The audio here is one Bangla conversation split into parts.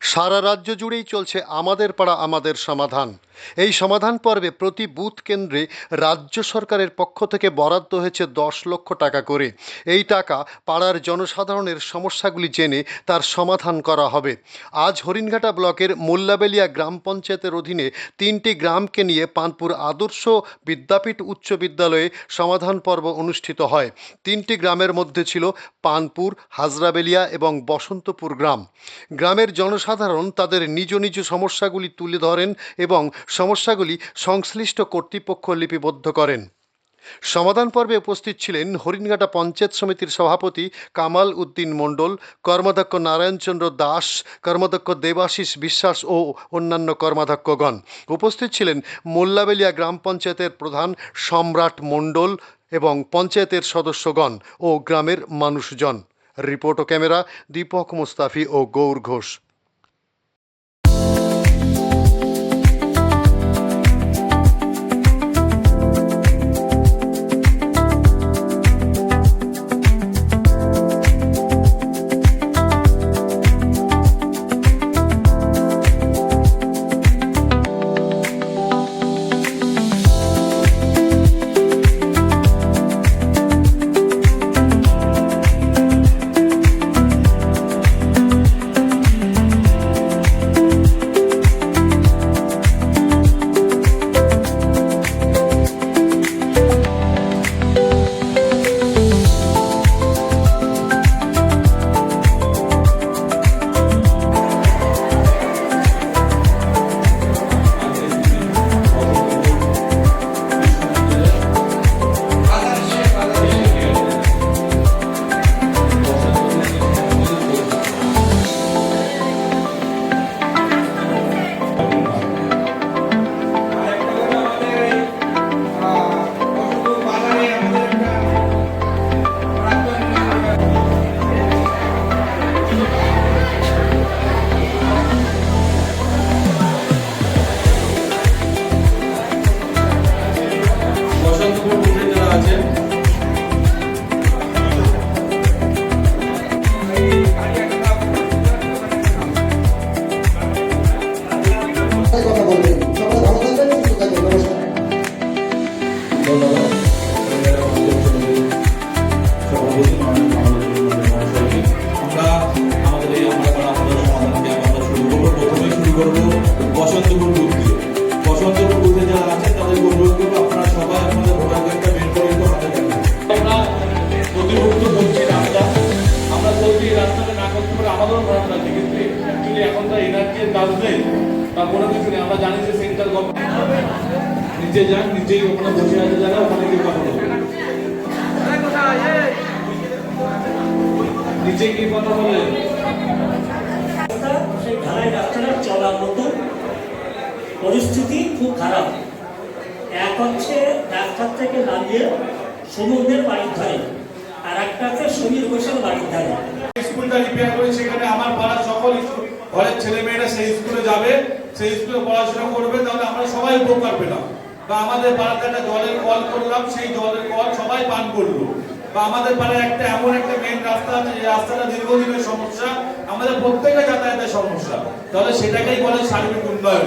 সারা রাজ্য জুড়েই চলছে আমাদের পাড়া, আমাদের সমাধান। এই সমাধান পর্বে প্রতি বুথ কেন্দ্রে রাজ্য সরকারের পক্ষ থেকে বরাদ্দ হয়েছে দশ লক্ষ টাকা করে। এই টাকা পাড়ার জনসাধারণের সমস্যাগুলি জেনে তার সমাধান করা হবে। আজ হরিণঘাটা ব্লকের মোল্লাবেলিয়া গ্রাম পঞ্চায়েতের অধীনে তিনটি গ্রামকে নিয়ে পানপুর আদর্শ বিদ্যাপীঠ উচ্চ বিদ্যালয়ে সমাধান পর্ব অনুষ্ঠিত হয়। তিনটি গ্রামের মধ্যে ছিল পানপুর, হাজরাবেলিয়া এবং বসন্তপুর গ্রাম। গ্রামের জনসাধারণ তাদের নিজ নিজ সমস্যাগুলি তুলে ধরেন এবং সমস্যাগুলি সংশ্লিষ্ট কর্তৃপক্ষ লিপিবদ্ধ করেন। সমাধান পর্বে উপস্থিত ছিলেন হরিণঘাটা পঞ্চায়েত সমিতির সভাপতি কামাল উদ্দিন মণ্ডল, কর্মাধ্যক্ষ নারায়ণচন্দ্র দাস, কর্মাধ্যক্ষ দেবাশিস বিশ্বাস ও অন্যান্য কর্মাধ্যক্ষগণ। উপস্থিত ছিলেন মোল্লাবেলিয়া গ্রাম পঞ্চায়েতের প্রধান সম্রাট মণ্ডল এবং পঞ্চায়েতের সদস্যগণ ও গ্রামের মানুষজন। রিপোর্ট ও ক্যামেরা দীপক মুস্তাফি ও গৌর ঘোষ। এনার্জির কাজ নেই বা কোনো কিছু নেই আমরা জানি যে সেন্ট্রাল গভর্নমেন্ট নিজে যান নিজেই ওখানে বসে আছে যারা ওখানে গিয়ে কথা বলবেন নিজে গিয়ে কথা বলে রাস্তা, সেই ঢালাই রাস্তাটা চলার মতো। পরিস্থিতি খুব খারাপ। এক হচ্ছে রাস্তার থেকে নামিয়ে সমুদ্রের বাড়ির ধারে আর একটা আছে সমীর ঘোষের বাড়ির ধারে। স্কুলটা রিপেয়ার করে সেখানে আমার পাড়ার সকল স্কুল ঘরের ছেলে মেয়েরা সেই স্কুলে যাবে সেই স্কুলে পড়াশোনা করবে তাহলে আমরা সবাই উপকার পেলাম। বা আমাদের পাড়াতে একটা জলের কল করলাম, সেই জলের কল সবাই পান করল। বা আমাদের পাড়ায় একটা এমন একটা মেন রাস্তা আছে, যে রাস্তাটা দীর্ঘদিনের সমস্যা, আমাদের প্রত্যেকের যাতায়াতের সমস্যা। তাহলে সেটাকেই বলে সার্বিক উন্নয়ন।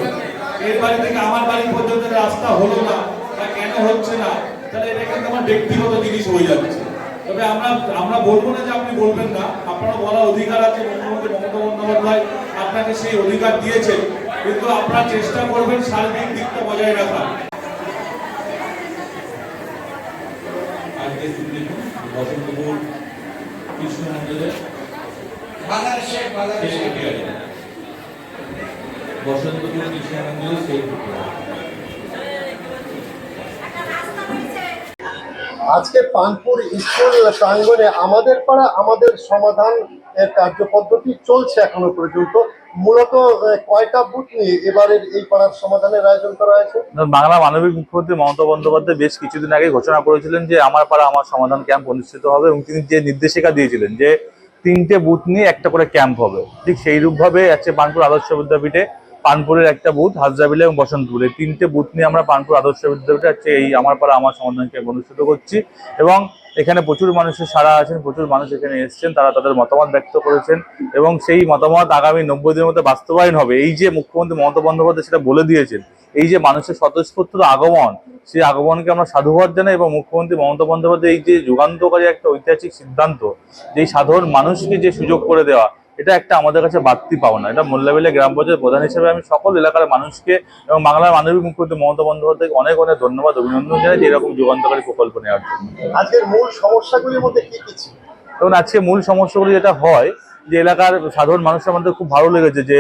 এর বাড়ি থেকে আমার বাড়ি পর্যন্ত রাস্তা হলো না, বা কেন হচ্ছে না, তাহলে এটা কিন্তু আমার ব্যক্তিগত জিনিস হয়ে যাচ্ছে। তবে আমরা আমরা বলব না যে আপনি বলবেন না আপনার বলার অধিকার আছে, মুখ্যমন্ত্রী মমতা বন্দ্যোপাধ্যায় আপনাকে সেই অধিকার দিয়েছেন, কিন্তু আপনারা চেষ্টা করবেন সার্বিক দিকটা বজায় রাখার আজকে দেখুন বসন্তপুর কৃষ্ণ মন্দিরের বসন্তপুর সেই আজকে পানপুর স্কুল প্রাঙ্গণে আমাদের পাড়া আমাদের সমাধান এর কার্যপদ্ধতি চলছে এখনও পর্যন্ত। মূলত কয়টা বুথ নিয়ে এবারের এই পাড়ার সমাধানের আয়োজন করা হয়েছে? বাংলা মানবিক মুখ্যমন্ত্রী মমতা বন্দ্যোপাধ্যায় বেশ কিছুদিন আগে ঘোষণা করেছিলেন যে আমার পাড়া আমার সমাধান ক্যাম্প অনুষ্ঠিত হবে এবং তিনি যে নির্দেশিকা দিয়েছিলেন যে তিনটে বুথ নিয়ে একটা করে ক্যাম্প হবে। ঠিক সেই রূপভাবে আছে পানপুর আদর্শ বিদ্যাপীঠে, পানপুরের একটা বুথ হাজরাবিলা এবং বসন্তপুর। এই তিনটে বুথ নিয়ে আমরা পানপুর আদর্শ বিদ্যাপীঠে হচ্ছে এই আমার পাড়া, আমার সমাধান ক্যাম্প অনুষ্ঠিত করছি এবং এখানে প্রচুর মানুষের সারা আছেন, প্রচুর মানুষ এখানে এসেছেন, তারা তাদের মতামত ব্যক্ত করেছেন এবং সেই মতামত আগামী নব্বই দিনের মধ্যে বাস্তবায়ন হবে। এই যে মুখ্যমন্ত্রী মমতা বন্দ্যোপাধ্যায় সেটা বলে দিয়েছেন এই যে মানুষের স্বতঃস্ফূর্ত আগমন সেই আগমনকে আমরা সাধুবাদ জানাই এবং মুখ্যমন্ত্রী মমতা বন্দ্যোপাধ্যায় এই যে যুগান্তকারী একটা ঐতিহাসিক সিদ্ধান্ত যে সাধারণ মানুষকে যে সুযোগ করে দেওয়া এটা একটা আমাদের কাছে বাড়তি পাওনা। এটা মোল্লাবেলে গ্রাম পঞ্চায়েত প্রধান হিসেবে আমি সকল এলাকার মানুষকে এবং বাংলার মানবিক মুখ্যমন্ত্রী মমতা বন্দ্যোপাধ্যায়কে অনেক অনেক ধন্যবাদ অভিনন্দন জানাই যে এরকম যুগান্তকারী প্রকল্প নেওয়ার জন্য। আজকের মূল সমস্যাগুলির মধ্যে কি কি ছিল? এবং আজকে মূল সমস্যাগুলি যেটা হয় যে এলাকার সাধারণ মানুষের মধ্যে খুব ভালো লেগেছে যে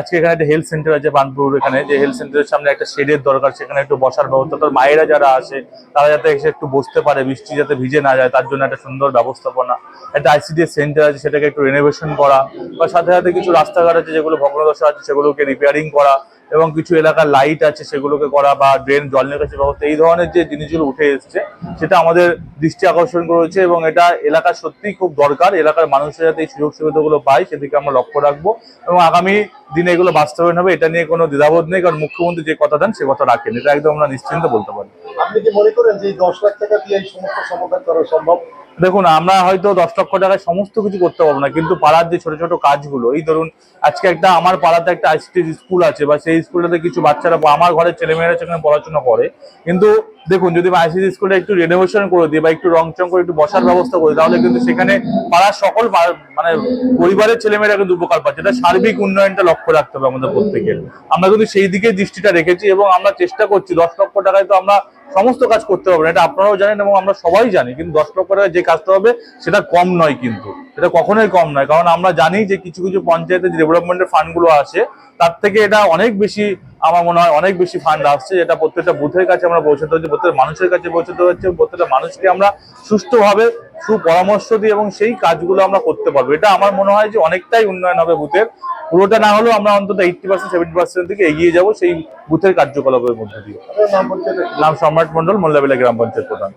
আজকে এখানে একটা হেলথ সেন্টার আছে বানপুর এখানে। যে হেলথ সেন্টারের সামনে একটা শেডের দরকার, সেখানে একটু বসার ব্যবস্থা। তার মায়েরা যারা আছে তারা যাতে এসে একটু বসতে পারে, বৃষ্টি যাতে ভিজে না যায়, তার জন্য একটা সুন্দর ব্যবস্থাপনা। একটা আইসিডিএস সেন্টার আছে, সেটাকে একটু রেনোভেশন করা। বা সাথে সাথে কিছু রাস্তাঘাট আছে, যেগুলো ভগ্নদশা আছে, সেগুলোকে রিপেয়ারিং করা। এবং কিছু এলাকার লাইট আছে, সেগুলোকে করা বা ড্রেন জল নিকাশি ব্যবস্থা, এই ধরনের যে জিনিসগুলো উঠে এসেছে, সেটা আমাদের দৃষ্টি আকর্ষণ করেছে এবং এটা এলাকা সত্যিই খুব দরকার। এলাকার মানুষের যাতে এই সুযোগ সুবিধাগুলো পায়, সেদিকে আমরা লক্ষ্য রাখব এবং আগামী দিনে এগুলো বাস্তবায়ন হবে, এটা নিয়ে কোনো দ্বিধাবোধ নেই, কারণ মুখ্যমন্ত্রী যে কথা দেন, সে কথা রাখেন। এটা একদম আমরা নিশ্চিন্ত বলতে পারি। আপনি কি মনে করেন যে দশ লাখ টাকা দিয়ে এই সমস্ত সমাধান করা সম্ভব? দেখুন, আমরা হয়তো দশ লক্ষ টাকায় সমস্ত কিছু করতে পারব না, কিন্তু পাড়ার যে ছোট ছোট কাজগুলো, এই ধরুন, আজকে একটা আমার পাড়াতে একটা আইসিটি স্কুল আছে, বা সেই স্কুলটাতে কিছু বাচ্চারা আমার ঘরের ছেলেমেয়েরা সেখানে পড়াশোনা করে, কিন্তু দেখুন, যদি আইসিটি স্কুলটা একটু রেনোভেশন করে দিই, বা একটু রং চং করে একটু বসার ব্যবস্থা করে তাহলে কিন্তু সেখানে পাড়ার সকল মানে পরিবারের ছেলেমেয়েরা কিন্তু উপকার পাচ্ছে। এটা সার্বিক উন্নয়নটা লক্ষ্য রাখতে হবে আমাদের প্রত্যেকের। আমরা কিন্তু সেই দিকে দৃষ্টিটা রেখেছি এবং আমরা চেষ্টা করছি, দশ লক্ষ টাকায় তো আমরা সমস্ত কাজ করতে পারব না। এটা আপনারাও জানেন এবং আমরা সবাই জানি, কিন্তু দশ লক্ষ টাকায় যে কাজটা হবে সেটা কম নয় কিন্তু। এটা কখনোই কম নয়, কারণ আমরা জানি যে কিছু কিছু পঞ্চায়েতের যে ডেভেলপমেন্টের ফান্ডগুলো আছে, তার থেকে এটা অনেক বেশি আমার মনে হয় অনেক বেশি ফান্ড আসছে, যেটা প্রত্যেকটা বুথের কাছে আমরা পৌঁছাতে হচ্ছে, প্রত্যেকটা মানুষের কাছে পৌঁছাতে হচ্ছে, প্রত্যেকটা মানুষকে আমরা সুষ্ঠুভাবে সুপরামর্শ দিই এবং সেই কাজগুলো আমরা করতে পারব। এটা আমার মনে হয় যে অনেকটাই উন্নয়ন হবে বুথের। পুরোটা না হলেও আমরা অন্তত এইটটি পার্সেন্ট সেভেন্টি পার্সেন্ট থেকে এগিয়ে যাব সেই বুথের কার্যকলাপের মধ্যে দিয়ে। নাম সম্রাট মন্ডল মোল্লাবিলা গ্রাম পঞ্চায়েত প্রধান।